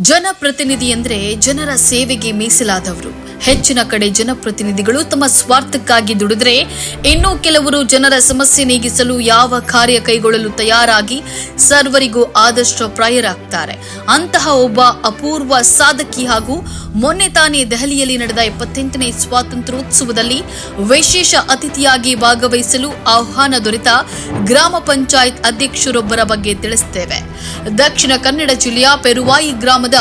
ಜನಪ್ರತಿನಿಧಿ ಎಂದ್ರೆ ಜನರ ಸೇವೆಗೆ ಮೀಸಲಾದವರು. ಹೆಚ್ಚಿನ ಕಡೆ ಜನಪ್ರತಿನಿಧಿಗಳು ತಮ್ಮ ಸ್ವಾರ್ಥಕ್ಕಾಗಿ ದುಡಿದ್ರೆ ಇನ್ನೂ ಕೆಲವರು ಜನರ ಸಮಸ್ಯೆ ನೀಗಿಸಲು ಯಾವ ಕಾರ್ಯ ಕೈಗೊಳ್ಳಲು ತಯಾರಾಗಿ ಸರ್ವರಿಗೂ ಆದಷ್ಟು ಪ್ರಾಯರಾಗ್ತಾರೆ. ಅಂತಹ ಒಬ್ಬ ಅಪೂರ್ವ ಸಾಧಕಿ ಹಾಗೂ ಮೊನ್ನೆ ತಾನೇ ದೆಹಲಿಯಲ್ಲಿ ನಡೆದ ಎಪ್ಪತ್ತೆಂಟನೇ ಸ್ವಾತಂತ್ರ್ಯೋತ್ಸವದಲ್ಲಿ ವಿಶೇಷ ಅತಿಥಿಯಾಗಿ ಭಾಗವಹಿಸಲು ಆಹ್ವಾನ ದೊರೆತ ಗ್ರಾಮ ಪಂಚಾಯತ್ ಅಧ್ಯಕ್ಷರೊಬ್ಬರ ಬಗ್ಗೆ ತಿಳಿಸುತ್ತೇವೆ ದಕ್ಷಿಣ ಕನ್ನಡ ಜಿಲ್ಲೆಯ ಪೆರುವಾಯಿ ಗ್ರಾಮದ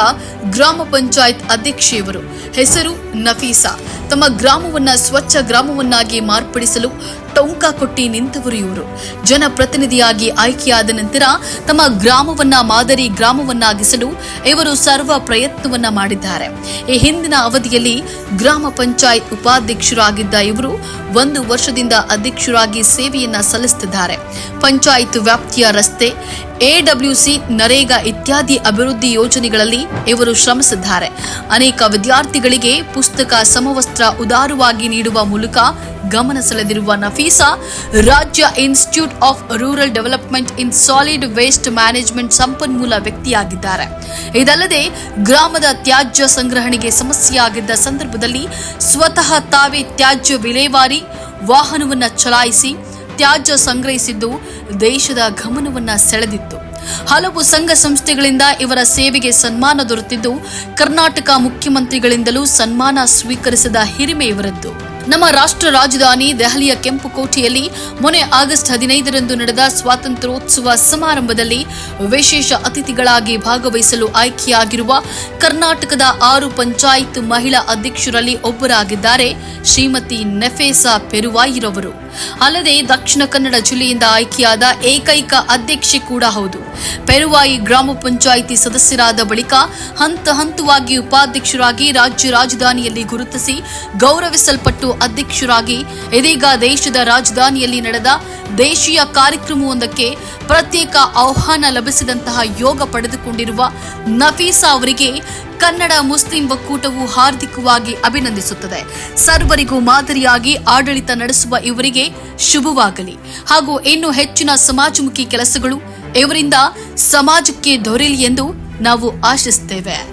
ಗ್ರಾಮ ಪಂಚಾಯತ್ ಅಧ್ಯಕ್ಷೆಯವರು ಹೆಸರು ನಫೀಸಾ. ತಮ್ಮ ಗ್ರಾಮವನ್ನ ಸ್ವಚ್ಛ ಗ್ರಾಮವನ್ನಾಗಿ ಮಾರ್ಪಡಿಸಲು ಟೊಂಕ ಕೊಟ್ಟಿ ನಿಂತವರು ಇವರು ಜನಪ್ರತಿನಿಧಿಯಾಗಿ ಆಯ್ಕೆಯಾದ ನಂತರ ತಮ್ಮ ಗ್ರಾಮವನ್ನ ಮಾದರಿ ಗ್ರಾಮವನ್ನಾಗಿಸಲು ಇವರು ಸರ್ವ ಪ್ರಯತ್ನವನ್ನ ಮಾಡಿದ್ದಾರೆ. ಈ ಹಿಂದಿನ ಅವಧಿಯಲ್ಲಿ ಗ್ರಾಮ ಪಂಚಾಯತ್ ಉಪಾಧ್ಯಕ್ಷರಾಗಿದ್ದ ಇವರು ಒಂದು ವರ್ಷದಿಂದ ಅಧ್ಯಕ್ಷರಾಗಿ ಸೇವೆಯನ್ನ ಸಲ್ಲಿಸುತ್ತಿದ್ದಾರೆ. ಪಂಚಾಯತ್ ವ್ಯಾಪ್ತಿಯ ರಸ್ತೆ ಎಡಬ್ಲ್ಯೂಸಿ ನರೇಗಾ ಇತ್ಯಾದಿ ಅಭಿವೃದ್ಧಿ ಯೋಜನೆಗಳಲ್ಲಿ ಇವರು ಶ್ರಮಿಸಿದ್ದಾರೆ. ಅನೇಕ ವಿದ್ಯಾರ್ಥಿಗಳಿಗೆ ಪುಸ್ತಕ, ಸಮವಸ್ತ್ರ ಉದಾರವಾಗಿ ನೀಡುವ ಮೂಲಕ ಗಮನ ಸೆಳೆದಿರುವ ನಫೀಸಾ, ರಾಜ್ಯ institute of rural development in solid waste management ಸಂಪನ್ಮೂಲ ವ್ಯಕ್ತಿಯಾಗಿದ್ದಾರೆ. ಇದಲ್ಲದೆ, ಗ್ರಾಮದ ತ್ಯಾಜ್ಯ ಸಂಗ್ರಹಣೆಗೆ ಸಮಸ್ಯೆಯಾಗಿದ್ದ ಸಂದರ್ಭದಲ್ಲಿ ಸ್ವತಃ ತಾವೇ ತ್ಯಾಜ್ಯ ವಿಲೇವಾರಿ, ವಾಹನವನ್ನು ಚಲಾಯಿಸಿ, ತ್ಯಾಜ್ಯ ಸಂಗ್ರಹಿಸಿದ್ದು ದೇಶದ ಗಮನವನ್ನ ಸೆಳೆದಿತ್ತು. ಹಲವು ಸಂಘ ಸಂಸ್ಥೆಗಳಿಂದ ಇವರ ಸೇವೆಗೆ ಸನ್ಮಾನ ದೊರೆತಿದ್ದು, ಕರ್ನಾಟಕ ಮುಖ್ಯಮಂತ್ರಿಗಳಿಂದಲೂ ಸನ್ಮಾನ ಸ್ವೀಕರಿಸಿದ ಹಿರಿಮೆ ಇವರದ್ದು. ನಮ್ಮ ರಾಷ್ಟ್ರ ರಾಜಧಾನಿ ದೆಹಲಿಯ ಕೆಂಪುಕೋಟೆಯಲ್ಲಿ ಮೊನ್ನೆ ಆಗಸ್ಟ್ ಹದಿನೈದರಂದು ನಡೆದ ಸ್ವಾತಂತ್ರ್ಯೋತ್ಸವ ಸಮಾರಂಭದಲ್ಲಿ ವಿಶೇಷ ಅತಿಥಿಗಳಾಗಿ ಭಾಗವಹಿಸಲು ಆಯ್ಕೆಯಾಗಿರುವ ಕರ್ನಾಟಕದ ಆರು ಪಂಚಾಯತ್ ಮಹಿಳಾ ಅಧ್ಯಕ್ಷರಲ್ಲಿ ಒಬ್ಬರಾಗಿದ್ದಾರೆ ಶ್ರೀಮತಿ ನೆಫೇಸಾ ಪೆರುವಾಯಿರವರು. ಅಲ್ಲದೆ ದಕ್ಷಿಣ ಕನ್ನಡ ಜಿಲ್ಲೆಯಿಂದ ಆಯ್ಕೆಯಾದ ಏಕೈಕ ಅಧ್ಯಕ್ಷೆ ಕೂಡ ಹೌದು. ಪೆರುವಾಯಿ ಗ್ರಾಮ ಪಂಚಾಯಿತಿ ಸದಸ್ಯರಾದ ಬಳಿಕ ಹಂತ ಹಂತವಾಗಿ ಉಪಾಧ್ಯಕ್ಷರಾಗಿ ರಾಜ್ಯ ರಾಜಧಾನಿಯಲ್ಲಿ ಗುರುತಿಸಿ ಗೌರವಿಸಲ್ಪಟ್ಟು ಅಧ್ಯಕ್ಷರಾಗಿ ಇದೀಗ ದೇಶದ ರಾಜಧಾನಿಯಲ್ಲಿ ನಡೆದ ದೇಶೀಯ ಕಾರ್ಯಕ್ರಮವೊಂದಕ್ಕೆ ಪ್ರತ್ಯೇಕ ಆಹ್ವಾನ ಲಭಿಸಿದಂತಹ ಯೋಗ ಪಡೆದುಕೊಂಡಿರುವ ನಫೀಸಾ ಅವರಿಗೆ ಕನ್ನಡ ಮುಸ್ಲಿಂ ಒಕ್ಕೂಟವು ಹಾರ್ದಿಕವಾಗಿ ಅಭಿನಂದಿಸುತ್ತದೆ. ಸರ್ವರಿಗೂ ಮಾದರಿಯಾಗಿ ಆಡಳಿತ ನಡೆಸುವ ಇವರಿಗೆ ಶುಭವಾಗಲಿ. ಹಾಗೂ ಇನ್ನು ಹೆಚ್ಚಿನ ಸಮಾಜಮುಖಿ ಕೆಲಸಗಳು ಇವರಿಂದ ಸಮಾಜಕ್ಕೆ ದೊರೆಯಲಿ ಎಂದು ನಾವು ಆಶಿಸುತ್ತೇವೆ.